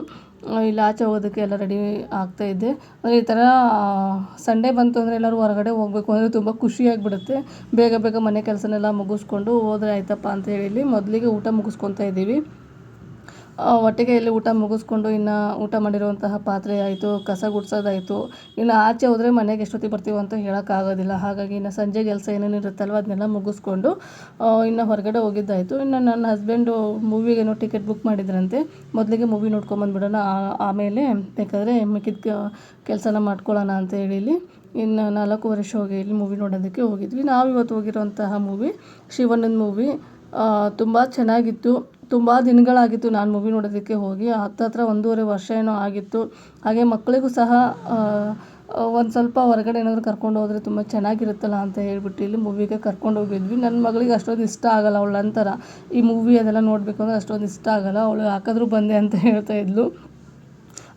ಇಲ್ಲಿ ಆಚೆ ಹೋಗೋದಕ್ಕೆ ಎಲ್ಲ ರೆಡಿ ಆಗ್ತಾ ಇದ್ದೆ ಅಂದರೆ ಈ ಥರ ಸಂಡೇ ಬಂತು ಅಂದರೆ ಎಲ್ಲರೂ ಹೊರಗಡೆ ಹೋಗಬೇಕು ಅಂದರೆ ತುಂಬ ಖುಷಿಯಾಗಿಬಿಡುತ್ತೆ ಬೇಗ ಬೇಗ ಮನೆ ಕೆಲಸನೆಲ್ಲ ಮುಗಿಸ್ಕೊಂಡು ಹೋದ್ರೆ ಆಯ್ತಪ್ಪ ಅಂತ ಹೇಳಿ ಮೊದಲಿಗೆ ಊಟ ಮುಗಿಸ್ಕೊತಾ ಇದ್ದೀವಿ. ಆ, ಒಟ್ಟಿಗೆ ಇಲ್ಲಿ ಊಟ ಮುಗಿಸ್ಕೊಂಡು ಇನ್ನು ಊಟ ಮಾಡಿರುವಂತಹ ಪಾತ್ರೆ ಆಯಿತು ಕಸ ಗುಡ್ಸೋದಾಯಿತು. ಇನ್ನು ಆಚೆ ಹೋದರೆ ಮನೆಗೆ ಎಷ್ಟೊತ್ತಿಗೆ ಬರ್ತೀವೋ ಅಂತ ಹೇಳೋಕ್ಕಾಗೋದಿಲ್ಲ ಹಾಗಾಗಿ ಇನ್ನು ಸಂಜೆ ಕೆಲಸ ಏನೇನು ಇರುತ್ತಲ್ವ ಅದನ್ನೆಲ್ಲ ಮುಗಿಸ್ಕೊಂಡು ಇನ್ನು ಹೊರಗಡೆ ಹೋಗಿದ್ದಾಯಿತು. ಇನ್ನು ನನ್ನ ಹಸ್ಬೆಂಡು ಮೂವಿಗೇನೋ ಟಿಕೆಟ್ ಬುಕ್ ಮಾಡಿದ್ರಂತೆ. ಮೊದಲಿಗೆ ಮೂವಿ ನೋಡ್ಕೊಂಬಂದ್ಬಿಡೋಣ ಆಮೇಲೆ ಬೇಕಾದರೆ ಮಿಕ್ಕಿದ ಕೆಲಸನ ಮಾಡ್ಕೊಳ್ಳೋಣ ಅಂತ ಹೇಳಿ ಇನ್ನು ವರ್ಷ ಹೋಗಿ ಇಲ್ಲಿ ಮೂವಿ ನೋಡೋದಕ್ಕೆ ಹೋಗಿದ್ವಿ. ನಾವು ಇವತ್ತು ಹೋಗಿರೋಂತಹ ಮೂವಿ ಶಿವಣ್ಣನ ಮೂವಿ ತುಂಬ ಚೆನ್ನಾಗಿತ್ತು. ತುಂಬ ದಿನಗಳಾಗಿತ್ತು ನಾನು ಮೂವಿ ನೋಡೋದಕ್ಕೆ ಹೋಗಿ. ಹತ್ತತ್ರ ಒಂದೂವರೆ ವರ್ಷ ಏನೋ ಆಗಿತ್ತು. ಹಾಗೆ ಮಕ್ಕಳಿಗೂ ಸಹ ಒಂದು ಸ್ವಲ್ಪ ಹೊರಗಡೆ ಏನಾದರೂ ಕರ್ಕೊಂಡು ಹೋದರೆ ತುಂಬ ಚೆನ್ನಾಗಿರುತ್ತಲ್ಲ ಅಂತ ಹೇಳಿಬಿಟ್ಟು ಇಲ್ಲಿ ಮೂವಿಗೆ ಕರ್ಕೊಂಡು ಹೋಗಿದ್ವಿ. ನನ್ನ ಮಗಳಿಗೆ ಅಷ್ಟೊಂದು ಇಷ್ಟ ಆಗಲ್ಲ ಅವಳ ನಂತರ. ಈ ಮೂವಿ ಅದೆಲ್ಲ ನೋಡಬೇಕು ಅಂದರೆ ಅಷ್ಟೊಂದು ಇಷ್ಟ ಆಗಲ್ಲ. ಅವಳು ಹಾಕಿದ್ರೂ ಬಂದೆ ಅಂತ ಹೇಳ್ತಾ ಇದ್ಲು.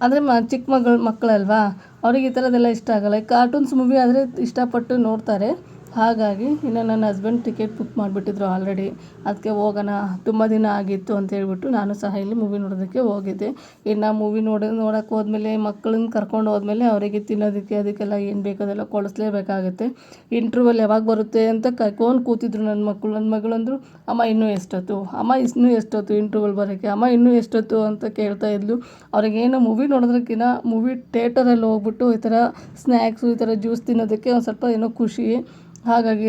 ಅಂದರೆ ಮ ಚಿಕ್ಕ ಮಗಳು, ಮಕ್ಕಳಲ್ವಾ? ಅವ್ರಿಗೆ ಈ ಥರದ್ದೆಲ್ಲ ಇಷ್ಟ ಆಗಲ್ಲ. ಕಾರ್ಟೂನ್ಸ್ ಮೂವಿ ಆದರೆ ಇಷ್ಟಪಟ್ಟು ನೋಡ್ತಾರೆ. ಹಾಗಾಗಿ ಇನ್ನು ನನ್ನ ಹಸ್ಬೆಂಡ್ ಟಿಕೆಟ್ ಬುಕ್ ಮಾಡಿಬಿಟ್ಟಿದ್ರು ಆಲ್ರೆಡಿ ಅದಕ್ಕೆ ಹೋಗೋಣ, ತುಂಬ ದಿನ ಆಗಿತ್ತು ಅಂತ ಹೇಳ್ಬಿಟ್ಟು ನಾನು ಸಹ ಇಲ್ಲಿ ಮೂವಿ ನೋಡೋದಕ್ಕೆ ಹೋಗಿದ್ದೆ. ಇನ್ನು ಮೂವಿ ನೋಡಿ, ನೋಡೋಕೆ ಹೋದ್ಮೇಲೆ ಮಕ್ಕಳನ್ನ ಕರ್ಕೊಂಡು ಹೋದ್ಮೇಲೆ ಅವರಿಗೆ ತಿನ್ನೋದಕ್ಕೆ ಅದಕ್ಕೆಲ್ಲ ಏನು ಬೇಕು ಅದೆಲ್ಲ ಕೊಡಿಸ್ಲೇಬೇಕಾಗುತ್ತೆ. ಇಂಟ್ರ್ವಲ್ ಯಾವಾಗ ಬರುತ್ತೆ ಅಂತ ಕಾಯ್ಕೊಂಡು ಕೂತಿದ್ರು ನನ್ನ ಮಕ್ಕಳು, ನನ್ನ ಮಗಳಂದ್ರು ಅಮ್ಮ, ಇನ್ನೂ ಎಷ್ಟೊತ್ತು? ಅಮ್ಮ, ಇನ್ನೂ ಎಷ್ಟೊತ್ತು ಇಂಟ್ರ್ವಲ್ ಬರೋಕ್ಕೆ? ಅಮ್ಮ, ಇನ್ನೂ ಎಷ್ಟೊತ್ತು? ಅಂತ ಕೇಳ್ತಾ ಇದ್ಲು. ಅವ್ರಿಗೇನು ಮೂವಿ ನೋಡೋದಕ್ಕಿಂತ ಮೂವಿ ಥೇಟರಲ್ಲಿ ಹೋಗ್ಬಿಟ್ಟು ಈ ಥರ ಸ್ನ್ಯಾಕ್ಸು ಈ ಥರ ಜ್ಯೂಸ್ ತಿನ್ನೋದಕ್ಕೆ ಒಂದು ಸ್ವಲ್ಪ ಏನೋ ಖುಷಿ. ಹಾಗಾಗಿ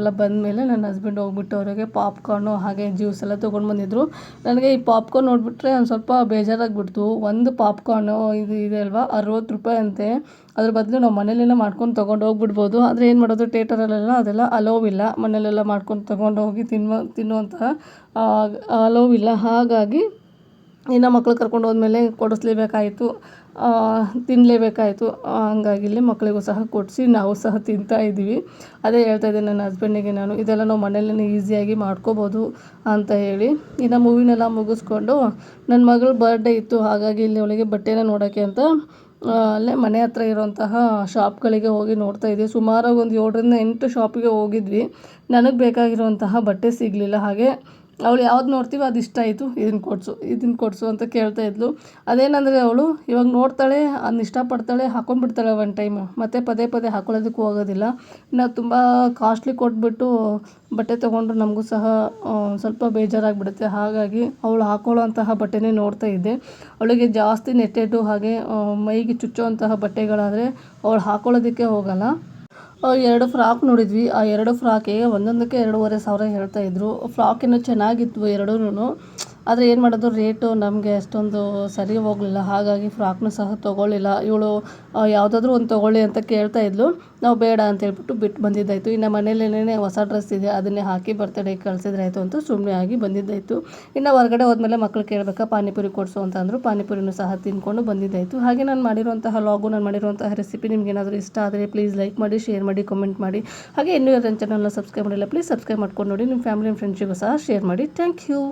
ಎಲ್ಲ ಬಂದಮೇಲೆ ನನ್ನ ಹಸ್ಬೆಂಡ್ ಹೋಗ್ಬಿಟ್ಟು ಅವರಿಗೆ ಪಾಪ್ಕಾರ್ನು ಹಾಗೆ ಜ್ಯೂಸ್ ಎಲ್ಲ ತೊಗೊಂಡು ಬಂದಿದ್ದರು ನನಗೆ ಈ ಪಾಪ್ಕಾರ್ನ್ ನೋಡಿಬಿಟ್ರೆ ಒಂದು ಸ್ವಲ್ಪ ಬೇಜಾರಾಗ್ಬಿಡ್ತು. ಒಂದು ಪಾಪ್ಕಾರ್ನು ಇದು ಇದೆ ಅಲ್ವಾ, ಅರವತ್ತು ರೂಪಾಯಿ ಅಂತೆ. ಅದ್ರ ಬದಲು ನಾವು ಮನೇಲೆಲ್ಲ ಮಾಡ್ಕೊಂಡು ತೊಗೊಂಡು ಹೋಗ್ಬಿಡ್ಬೋದು. ಆದರೆ ಏನು ಮಾಡೋದು ಥಿಯೇಟರಲ್ಲೆಲ್ಲ ಅದೆಲ್ಲ ಅಲೋವ್ ಇಲ್ಲ. ಮನೇಲೆಲ್ಲ ಮಾಡ್ಕೊಂಡು ತೊಗೊಂಡು ಹೋಗಿ ತಿನ್ನುವ, ತಿನ್ನುವಂತಹ ಅಲೋವ್ ಇಲ್ಲ. ಹಾಗಾಗಿ ಇನ್ನು ಮಕ್ಳು ಕರ್ಕೊಂಡು ಹೋದ್ಮೇಲೆ ಕೊಡಿಸ್ಲೇಬೇಕಾಯಿತು ತಿನ್ನಲೇಬೇಕಾಯಿತು ಹಂಗಾಗಿ ಇಲ್ಲಿ ಮಕ್ಕಳಿಗೂ ಸಹ ಕೊಡಿಸಿ ನಾವು ಸಹ ತಿಂತಾ ಇದ್ದೀವಿ. ಅದೇ ಹೇಳ್ತಾ ಇದ್ದೆ ನನ್ನ ಹಸ್ಬೆಂಡಿಗೆ ನಾನು, ಇದೆಲ್ಲ ನಾವು ಮನೆಯಲ್ಲೇ ಈಸಿಯಾಗಿ ಮಾಡ್ಕೋಬೋದು ಅಂತ ಹೇಳಿ. ಇನ್ನು ಮೂವಿನೆಲ್ಲ ಮುಗಿಸ್ಕೊಂಡು ನನ್ನ ಮಗಳ ಬರ್ಡೇ ಇತ್ತು, ಹಾಗಾಗಿ ಇಲ್ಲಿ ಅವಳಿಗೆ ಬಟ್ಟೆನ ನೋಡೋಕ್ಕೆ ಅಂತ ಅಲ್ಲೇ ಮನೆ ಹತ್ರ ಇರೋಂತಹ ಶಾಪ್ಗಳಿಗೆ ಹೋಗಿ ನೋಡ್ತಾ ಇದ್ವಿ ಸುಮಾರಾಗಿ ಒಂದು ಏಳರಿಂದ ಎಂಟು ಶಾಪಿಗೆ ಹೋಗಿದ್ವಿ. ನನಗೆ ಬೇಕಾಗಿರುವಂತಹ ಬಟ್ಟೆ ಸಿಗಲಿಲ್ಲ. ಹಾಗೆ ಅವಳು ಯಾವ್ದು ನೋಡ್ತೀವೋ ಅದು ಇಷ್ಟ ಆಯಿತು, ಇದನ್ನು ಕೊಡಿಸು ಇದನ್ನು ಕೊಡಿಸು ಅಂತ ಕೇಳ್ತಾ ಇದ್ಲು. ಅದೇನಂದರೆ ಅವಳು ಇವಾಗ ನೋಡ್ತಾಳೆ ಅದನ್ನ ಇಷ್ಟಪಡ್ತಾಳೆ, ಹಾಕೊಂಡ್ಬಿಡ್ತಾಳೆ ಒನ್ ಟೈಮ್ ಮತ್ತೆ ಪದೇ ಪದೇ ಹಾಕೊಳ್ಳೋದಕ್ಕೂ ಹೋಗೋದಿಲ್ಲ. ನಾವು ತುಂಬ ಕಾಸ್ಟ್ಲಿ ಕೊಟ್ಬಿಟ್ಟು ಬಟ್ಟೆ ತೊಗೊಂಡ್ರೆ ನಮಗೂ ಸಹ ಸ್ವಲ್ಪ ಬೇಜಾರಾಗಿಬಿಡುತ್ತೆ. ಹಾಗಾಗಿ ಅವಳು ಹಾಕೊಳ್ಳೋಂತಹ ಬಟ್ಟೆನೇ ನೋಡ್ತಾ ಇದ್ದೆ. ಅವಳಿಗೆ ಜಾಸ್ತಿ ನೆಟ್ಟೆಡ್ಡು ಹಾಗೆ ಮೈಗೆ ಚುಚ್ಚುವಂತಹ ಬಟ್ಟೆಗಳಾದರೆ ಅವಳು ಹಾಕೊಳ್ಳೋದಕ್ಕೆ ಹೋಗಲ್ಲ. ಎರಡು ಫ್ರಾಕ್ ನೋಡಿದ್ವಿ. ಆ ಎರಡು ಫ್ರಾಕಿಗೆ ಒಂದೊಂದಕ್ಕೆ ಎರಡೂವರೆ ಸಾವಿರ ಹೇಳ್ತಾ ಇದ್ರು. ಫ್ರಾಕಿನ್ನು ಚೆನ್ನಾಗಿತ್ತು ಎರಡೂ ಆದರೆ ಏನು ಮಾಡೋದು ರೇಟು ನಮಗೆ ಅಷ್ಟೊಂದು ಸರಿ ಹೋಗಲಿಲ್ಲ. ಹಾಗಾಗಿ ಫ್ರಾಕ್ನು ಸಹ ತೊಗೊಳ್ಳಿಲ್ಲ. ಇವಳು ಯಾವುದಾದ್ರೂ ಒಂದು ತೊಗೊಳ್ಳಿ ಅಂತ ಕೇಳ್ತಾ ಇದ್ಲು. ನಾವು ಬೇಡ ಅಂತ ಹೇಳ್ಬಿಟ್ಟು ಬಿಟ್ಟು ಬಂದಿದ್ದಾಯಿತು. ಇನ್ನು ಮನೇಲೇನೇ ಹೊಸ ಡ್ರೆಸ್ ಇದೆ, ಅದನ್ನೇ ಹಾಕಿ ಬರ್ತಡೇ ಕಳ್ಸಿದ್ರೆ ಆಯಿತು ಅಂತ ಸುಮ್ಮನೆ ಆಗಿ ಬಂದಿದ್ದಾಯಿತು. ಇನ್ನು ಹೊರಗಡೆ ಹೋದ್ಮೇಲೆ ಮಕ್ಳು ಕೇಳಬೇಕಾ, ಪಾನಿಪುರಿ ಕೊಡಿಸು ಅಂತ ಅಂದರು. ಪಾನಿಪುರಿನೂ ಸಹ ತಿನ್ಕೊಂಡು ಬಂದಿದ್ದಾಯಿತು. ಹಾಗೆ ನಾನು ಮಾಡಿರುವಂತಹ ಲಾಗು ನಾನು ಮಾಡಿರುವಂತಹ ರೆಸಿಪಿ ನಿಮ್ಗೆ ಏನಾದರೂ ಇಷ್ಟ ಆದರೆ ಪ್ಲೀಸ್ ಲೈಕ್ ಮಾಡಿ ಶೇರ್ ಮಾಡಿ ಕಮೆಂಟ್ ಮಾಡಿ. ಹಾಗೆ ಇನ್ನೂ ನನ್ನ ಚಾನಲ್ನ ಸಬ್ಸ್ಕ್ರೈಬ್ ಮಾಡಿಲ್ಲ ಪ್ಲೀಸ್ ಸಬ್ಸ್ಕ್ರೈಬ್ ಮಾಡ್ಕೊಂಡು ನೋಡಿ. ನಿಮ್ಮ ಫ್ಯಾಮಿಲಿ ಫ್ರೆಂಡ್ಸಿಗೂ ಸಹ ಶೇರ್ ಮಾಡಿ. Thank you